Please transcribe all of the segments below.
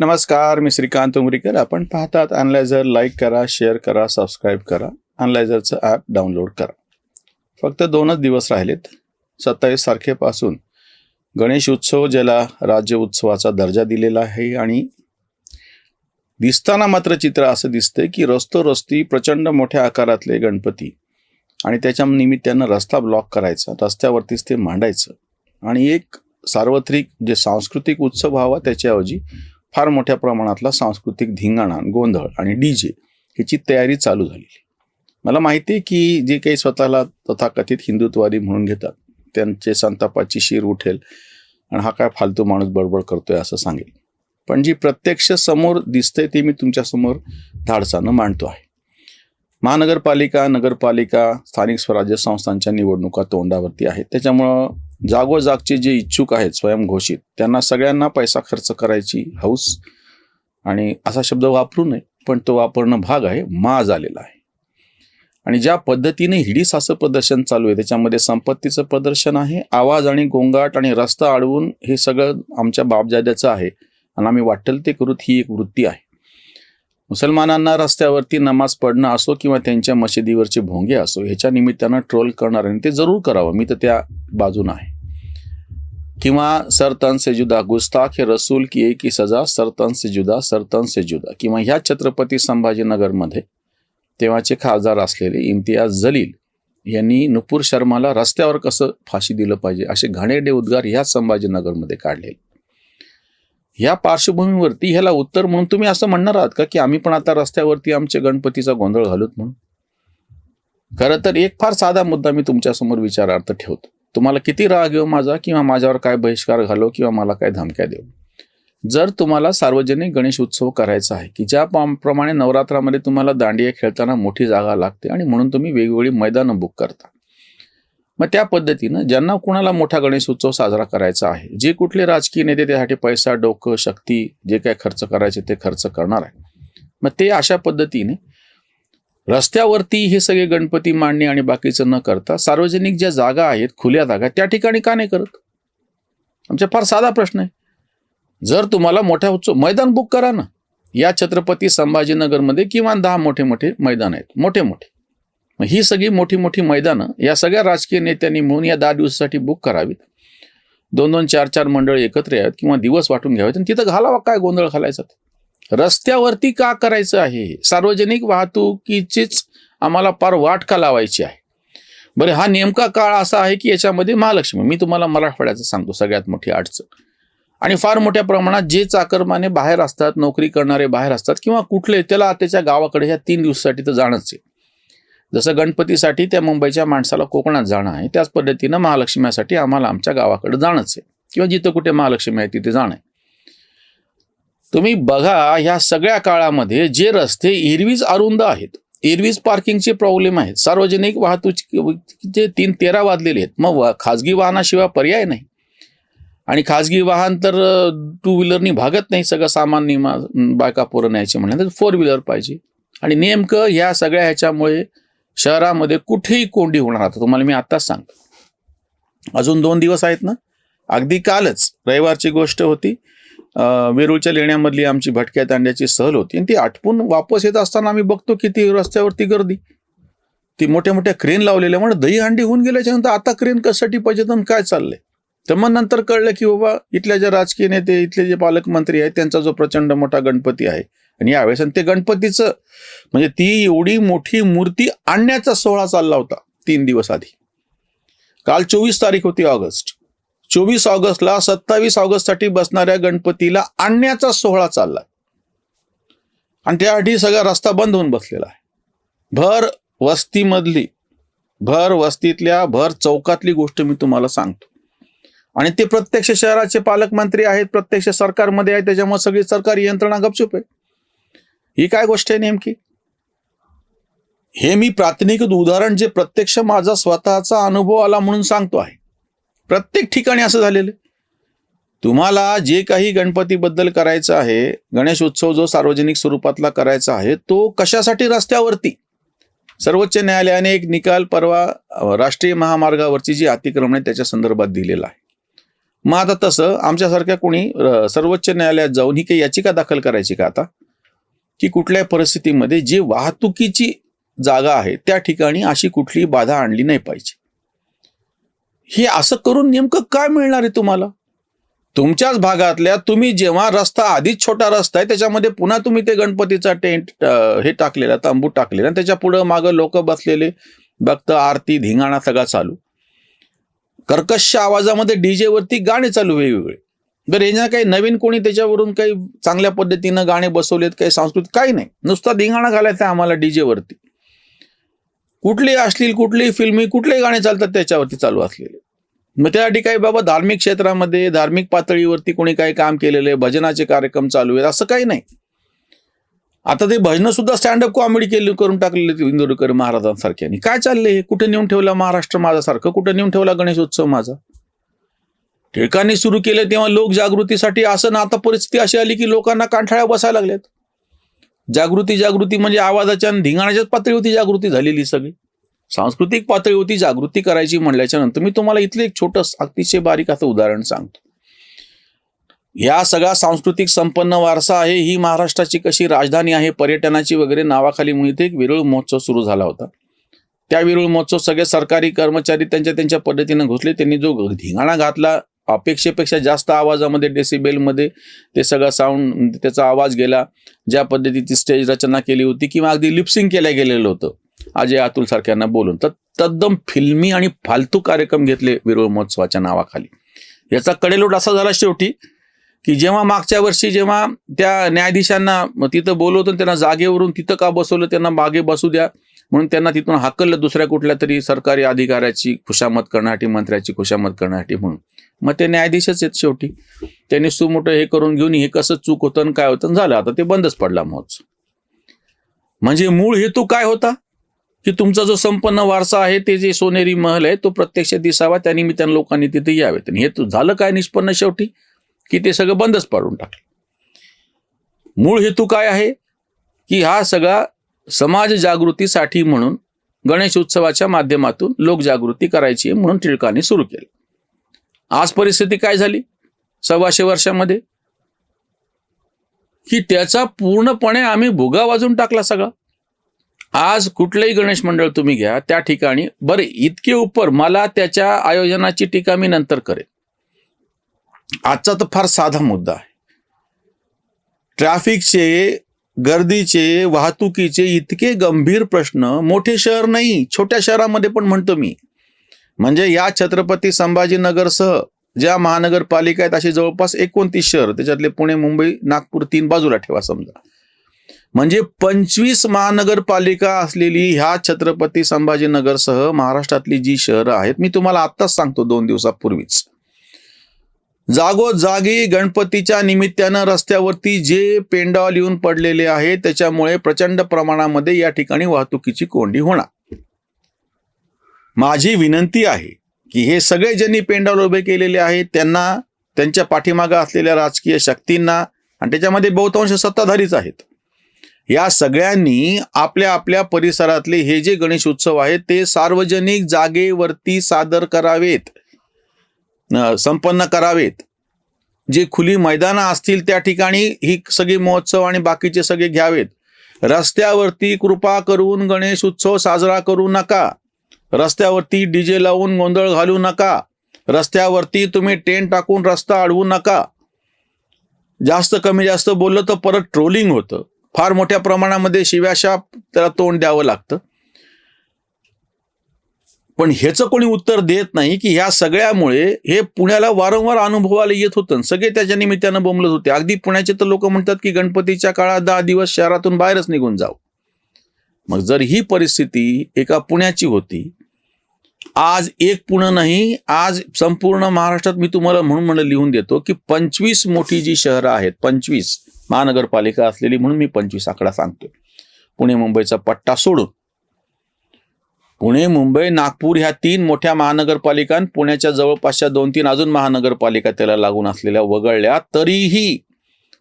नमस्कार मी श्रीकांत उमरीकर आपण पाहतात अनलायझर लाईक करा शेअर करा सबस्क्राईब करा. अनलायझरचं ॲप डाउनलोड करा. फक्त दोनच दिवस राहिलेत. सत्तावीस तारखेपासून गणेश उत्सव ज्याला राज्य उत्सवाचा दर्जा दिलेला आहे आणि दिसताना मात्र चित्र असं दिसतंय की रस्तोरस्ती प्रचंड मोठ्या आकारातले गणपती आणि त्याच्या निमित्तानं रस्ता ब्लॉक करायचा रस्त्यावरतीच ते मांडायचं. आणि एक सार्वत्रिक जे सांस्कृतिक उत्सव व्हावा त्याच्याऐवजी फार मोठ्या प्रमाणातला सांस्कृतिक धिंगाणा गोंधळ आणि डी जे ह्याची तयारी चालू झालेली मला माहिती आहे की जे काही स्वतःला तथाकथित हिंदुत्ववादी म्हणून घेतात त्यांचे संतापाची शिर उठेल आणि हा काय फालतू माणूस बडबड करतोय असं सांगेल. पण जी प्रत्यक्ष समोर दिसतंय ते मी तुमच्यासमोर धाडसानं मांडतो आहे. महानगरपालिका नगरपालिका स्थानिक स्वराज्य संस्थांच्या निवडणुका तोंडावरती आहेत. त्याच्यामुळं जागोजागचे जे इच्छुक आहेत स्वयंघोषित त्यांना सगळ्यांना पैसा खर्च करायची हौस आणि असा शब्द वापरू नये पण तो वापरणं भाग आहे माज आलेला आहे. आणि ज्या पद्धतीने हिडीस असं प्रदर्शन चालू आहे त्याच्यामध्ये संपत्तीचं प्रदर्शन आहे आवाज आणि गोंगाट आणि रस्ता अडवून हे सगळं आमच्या बापजाद्याचं आहे आणि आम्ही वाटेल ते करूत ही एक वृत्ती आहे. मुसलमानांना रस्त्यावरती नमाज पडणं असो किंवा त्यांच्या मशिदीवरचे भोंगे असो ह्याच्या निमित्तानं ट्रोल करणार आणि ते जरूर करावं. मी तर त्या बाजून आहे. किंवा सरतन से जुदा गुस्ताख हे रसूल की एक की सजा सरतन से जुदा सरतन से जुदा. किंवा ह्या छत्रपती संभाजीनगरमध्ये तेव्हाचे खासदार असलेले इम्तियाज जलील यांनी नुपूर शर्माला रस्त्यावर कसं फाशी दिलं पाहिजे असे घाणेरडे उद्गार ह्या संभाजीनगरमध्ये काढले ह्या पार्श्वभूमीवरती ह्याला उत्तर म्हणून तुम्ही असं म्हणणार आहात का की आम्ही पण आता रस्त्यावरती आमच्या गणपतीचा गोंधळ घालूत म्हणून? खरं तर एक फार साधा मुद्दा मी तुमच्यासमोर विचारार्थ ठेवतो. तुम्हाला किती राग येऊ माझा किंवा माझ्यावर काय बहिष्कार घालो किंवा मला काय धमक्या देऊ? जर तुम्हाला सार्वजनिक गणेश उत्सव करायचा आहे की ज्या प्रमाणे नवरात्रामध्ये तुम्हाला दांडिया खेळताना मोठी जागा लागते आणि म्हणून तुम्ही वेगवेगळी मैदानं बुक करता. मग त्या पद्धतीनं ज्यांना कुणाला मोठा गणेश उत्सव साजरा करायचा आहे जे कुठले राजकीय नेते त्यासाठी पैसा डोकं शक्ती जे काय खर्च करायचे ते खर्च करणार आहे. मग ते अशा पद्धतीने रस्त्यावरती हे सगळे गणपती मांडणे आणि बाकीचं न करता सार्वजनिक ज्या जागा आहेत खुल्या जागा त्या ठिकाणी का नाही करत? आमचा फार साधा प्रश्न आहे. जर तुम्हाला मोठ्या उत्सव मैदान बुक करा ना. या छत्रपती संभाजीनगरमध्ये किमान दहा मोठे मोठे मैदान आहेत. मोठे मोठे. मग ही सगळी मोठी मोठी मैदानं या सगळ्या राजकीय नेत्यांनी मिळून या दहा दिवसासाठी बुक करावीत. दोन दोन चार चार मंडळ एकत्र यावेत किंवा दिवस वाटून घ्यावेत आणि तिथं घालावा काय गोंधळ घालायचा रस्त्यावरती का करायचं आहे? सार्वजनिक वाहतुकीचीच आम्हाला फार वाट का लावायची आहे? बरं हा नेमका काळ असा आहे की याच्यामध्ये महालक्ष्मी. मी तुम्हाला मराठवाड्याचं सांगतो सगळ्यात मोठी अडचण. आणि फार मोठ्या प्रमाणात जे चाकरमाने बाहेर असतात नोकरी करणारे बाहेर असतात किंवा कुठले त्याला त्याच्या गावाकडे ह्या तीन दिवसासाठी तर जाणंच आहे. जसं गणपतीसाठी त्या मुंबईच्या माणसाला कोकणात जाणं आहे त्याच पद्धतीनं महालक्ष्मीसाठी आम्हाला आमच्या गावाकडे जाणंच आहे. किंवा जिथं कुठे महालक्ष्मी आहे तिथे जाणं आहे. तुम्ही बघा ह्या सगळ्या काळामध्ये जे रस्ते एरवीज अरुंद आहेत एरवीज पार्किंगचे प्रॉब्लेम आहेत सार्वजनिक वाहतुकीचे तीन तेरा वाजलेले आहेत मग खाजगी वाहनाशिवाय पर्याय नाही. आणि खाजगी वाहन तर टू व्हीलरनी भागत नाही सगळं सामान निमा बायका पोरं न्यायचे म्हणलं तर फोर व्हीलर पाहिजे. आणि नेमकं ह्या सगळ्या ह्याच्यामुळे शहरामध्ये कुठेही कोंडी होणार आता तुम्हाला मी आत्ताच सांगतो. अजून दोन दिवस आहेत ना? अगदी कालच रविवारची गोष्ट होती. वेरूळच्या लेण्यामधली आमची भटक्या तांड्याची सहल होती आणि ती आटपून वापस येत असताना आम्ही बघतो किती रस्त्यावरती गर्दी. ती मोठ्या मोठ्या क्रेन लावलेल्या म्हणजे दही हांडी होऊन गेल्याच्यानंतर आता क्रेन कशासाठी पाहिजे तर काय चाललंय? तर मग नंतर कळलं की बाबा इथल्या ज्या राजकीय नेते इथले जे पालकमंत्री आहेत त्यांचा जो प्रचंड मोठा गणपती आहे. आणि यावेळेस आणि ते गणपतीचं म्हणजे ती एवढी मोठी मूर्ती आणण्याचा सोहळा चालला होता तीन दिवस आधी. काल चोवीस तारीख होती ऑगस्ट. चोवीस ऑगस्टला सत्तावीस ऑगस्टसाठी बसणाऱ्या गणपतीला आणण्याचा सोहळा चाललाय. आणि त्यासाठी सगळा रस्ता बंद होऊन बसलेला आहे. भर वस्तीमधली भर वस्तीतल्या भर चौकातली गोष्ट मी तुम्हाला सांगतो. आणि ते प्रत्यक्ष शहराचे पालकमंत्री आहेत प्रत्यक्ष सरकारमध्ये आहेत त्याच्यामुळे सगळी सरकारी यंत्रणा गपचूप आहे. ही काय गोष्ट आहे नेमकी? हे मी प्राथमिक उदाहरण जे प्रत्यक्ष माझा स्वतःचा अनुभव आला म्हणून सांगतो आहे. प्रत्येक ठिकाणी असं झालेलं आहे. तुम्हाला जे काही गणपतीबद्दल करायचं आहे गणेश उत्सव जो सार्वजनिक स्वरूपातला करायचा आहे तो कशासाठी रस्त्यावरती? सर्वोच्च न्यायालयाने एक निकाल परवा राष्ट्रीय महामार्गावरची जी अतिक्रमण आहे त्याच्या संदर्भात दिलेला आहे. मग आता तसं आमच्यासारख्या कोणी सर्वोच्च न्यायालयात जाऊन ही काही याचिका दाखल करायची का आता? की कुठल्याही परिस्थितीमध्ये जी वाहतुकीची जागा आहे त्या ठिकाणी अशी कुठलीही बाधा आणली नाही पाहिजे. हे असं करून नेमकं काय मिळणार आहे तुम्हाला? तुमच्याच भागातल्या तुम्ही जेव्हा रस्ता आधीच छोटा रस्ता आहे त्याच्यामध्ये पुन्हा तुम्ही ते गणपतीचा टेंट हे टाकलेला तंबू टाकलेला आणि त्याच्या पुढं मागं लोक बसलेले भक्त आरती धिंगाणा सगळा चालू. कर्कश आवाजामध्ये डीजे वरती गाणे चालू वेगवेगळे. बरं यांना काही नवीन कोणी त्याच्यावरून काही चांगल्या पद्धतीनं गाणे बसवलेत काही सांस्कृतिक काही नाही. नुसता धिंगाणा घालायचा आहे आम्हाला डीजे वरती. कुठली असतील कुठलीही फिल्मी कुठलेही गाणे चालतात त्याच्यावरती चालू असलेले. मग त्यासाठी काही बाबा धार्मिक क्षेत्रामध्ये धार्मिक पातळीवरती कोणी काही काम केलेलं आहे भजनाचे कार्यक्रम चालू आहेत असं काही नाही. आता ते भजनं सुद्धा स्टँडअप कॉमेडी केली करून टाकलेले इंदोरकर महाराजांसारख्यानी काय चाललंय हे? कुठे नेऊन ठेवला महाराष्ट्र माझ्यासारखं? कुठे नेऊन ठेवला गणेश उत्सव माझा? ठिकाणी सुरू केले तेव्हा लोक जागृतीसाठी असं ना आता परिस्थिती अशी आली की लोकांना कांठाळ्या बसायला लागल्यात. जागृती जागृती म्हणजे आवाजाच्या आणि धिंगाणाच्याच पातळीवरती जागृती झालेली सगळी. सांस्कृतिक पातळीवरती जागृती करायची म्हणल्याच्या नंतर मी तुम्हाला इथलं एक छोटं अतिशय बारीक असं उदाहरण सांगतो. या सगळा सांस्कृतिक संपन्न वारसा आहे ही महाराष्ट्राची कशी राजधानी आहे पर्यटनाची वगैरे नावाखाली म्हणून इथे एक विरळ महोत्सव सुरू झाला होता. त्या विरळ महोत्सव सगळे सरकारी कर्मचारी त्यांच्या त्यांच्या पद्धतीनं घुसले त्यांनी जो धिंगाणा घातला अपेक्षेपेक्षा जास्त आवाजामध्ये डेसिबेलमध्ये ते सगळं साऊंड त्याचा आवाज गेला ज्या पद्धतीची स्टेज रचना केली होती किंवा अगदी लिप्सिंग केल्या गेलेलं होतं. अजय अतुल सारख्यांना बोलून. तर तद्दम फिल्मी आणि फालतू कार्यक्रम घेतले विरोळ महोत्सवाच्या नावाखाली. याचा कडेलोट असा झाला शेवटी की जेव्हा मागच्या वर्षी जेव्हा त्या न्यायाधीशांना तिथं बोलवतो त्यांना जागेवरून तिथं का बसवलं त्यांना मागे बसू द्या म्हणून त्यांना तिथून हाकललं दुसऱ्या कुठल्या तरी सरकारी अधिकाऱ्याची खुशामत करण्यासाठी मंत्र्याची खुशामत करण्यासाठी म्हणून. मग ते न्यायाधीशच आहेत शेवटी. त्यांनी सुमोठं हे करून घेऊन हे कसं चूक होतं आणि काय होतं झालं. आता ते बंदच पडला महोत्सव म्हणजे मूळ हेतू काय होता? की तुमचा जो संपन्न वारसा आहे ते जे सोनेरी महल आहे तो प्रत्यक्ष दिसावा त्यानिमित्तानं लोकांनी तिथे यावेत. आणि हेतू झालं काय निष्पन्न शेवटी? की ते सगळं बंदच पाडून टाकलं. मूळ हेतू काय आहे? की हा सगळा समाज जागृतीसाठी म्हणून गणेश उत्सवाच्या माध्यमातून लोकजागृती करायची आहे म्हणून टिळकांनी सुरू केलं. आज परिस्थिती काय झाली? सव्वाशे वर्षामध्ये? की त्याचा पूर्णपणे आम्ही भुगा वाजून टाकला सगळा. आज कुठलंही गणेश मंडळ तुम्ही घ्या त्या ठिकाणी बरं इतके उपर मला त्याच्या आयोजनाची टीका मी नंतर करेन. आजचा तर फार साधा मुद्दा आहे. ट्रॅफिकचे गर्दीचे वाहतुकीचे इतके गंभीर प्रश्न. मोठे शहर नाही छोट्या शहरामध्ये पण म्हणतो मी. म्हणजे या छत्रपती संभाजीनगरसह ज्या महानगरपालिका आहेत अशी जवळपास एकोणतीस शहर त्याच्यातले पुणे मुंबई नागपूर तीन बाजूला ठेवा समजा. म्हणजे पंचवीस महानगरपालिका असलेली ह्या छत्रपती संभाजीनगरसह महाराष्ट्रातली जी शहरं आहेत मी तुम्हाला आत्ताच सांगतो दोन दिवसापूर्वीच. जागोजागी गणपतीच्या निमित्तानं रस्त्यावरती जे पेंडॉल येऊन पडलेले आहे त्याच्यामुळे प्रचंड प्रमाणामध्ये या ठिकाणी वाहतुकीची कोंडी होणार. माझी विनंती आहे की हे सगळे ज्यांनी पेंडॉल उभे केलेले आहेत त्यांना त्यांच्या पाठीमागं असलेल्या राजकीय शक्तींना आणि त्याच्यामध्ये बहुतांश सत्ताधारीच आहेत या सगळ्यांनी आपल्या आपल्या परिसरातले हे जे गणेश उत्सव आहेत ते सार्वजनिक जागेवरती सादर करावेत. संपन्न करावेत. जे खुली मैदानं असतील त्या ठिकाणी ही सगळी महोत्सव आणि बाकीचे सगळे घ्यावेत. रस्त्यावरती कृपा करून गणेश उत्सव साजरा करू नका. रस्त्यावरती डीजे लावून गोंधळ घालू नका. रस्त्यावरती तुम्ही टेंट टाकून रस्ता अडवू नका. जास्त कमी जास्त बोललं तर परत ट्रोलिंग होतं. फार मोठ्या प्रमाणामध्ये शिव्याशाप त्याला तोंड द्यावं लागतं. पण ह्याचं कोणी उत्तर देत नाही की ह्या सगळ्यामुळे हे पुण्याला वारंवार अनुभवाला येत होतं. आणि सगळे त्याच्या निमित्तानं बोंबलत होते. अगदी पुण्याचे तर लोक म्हणतात की गणपतीच्या काळात दहा दिवस शहरातून बाहेरच निघून जाऊ. मग जर ही परिस्थिती एका पुण्याची होती आज एक पुणे नाही आज संपूर्ण महाराष्ट्रात मी तुम्हाला म्हणून म्हणलं लिहून देतो की पंचवीस मोठी जी शहरं आहेत पंचवीस महानगरपालिका असलेली म्हणून मी पंचवीस आकडा सांगतो पुणे मुंबईचा पट्टा सोडून पुणे मुंबई नागपूर ह्या तीन मोठ्या महानगरपालिका पुण्याच्या जवळपासच्या दोन तीन अजून महानगरपालिका त्याला लागून असलेल्या वगळल्या. तरीही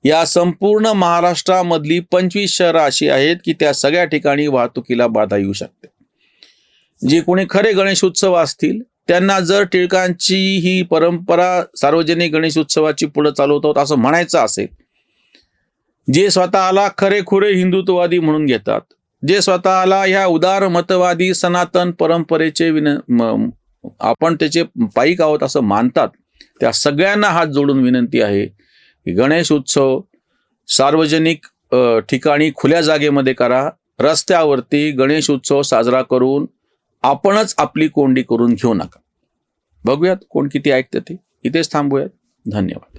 या संपूर्ण महाराष्ट्रामधली पंचवीस शहरं अशी आहेत की त्या सगळ्या ठिकाणी वाहतुकीला बाधा येऊ शकते. जे कोणी खरे गणेश उत्सव असतील त्यांना जर टिळकांची ही परंपरा सार्वजनिक गणेश उत्सवाची पुढे चालवतात असं म्हणायचं असेल जे स्वतःला खरेखुरे हिंदुत्ववादी म्हणून घेतात जे स्वतःला ह्या उदार मतवादी सनातन परंपरेचे विन म- आपण त्याचे पायिक आहोत असं मानतात त्या सगळ्यांना हात जोडून विनंती आहे की गणेश उत्सव सार्वजनिक ठिकाणी खुल्या जागेमध्ये करा. रस्त्यावरती गणेश उत्सव साजरा करून आपणच आपली कोंडी करून घेऊ नका. बघूयात कोण किती ऐकतं ते. इथेच थांबूयात. धन्यवाद.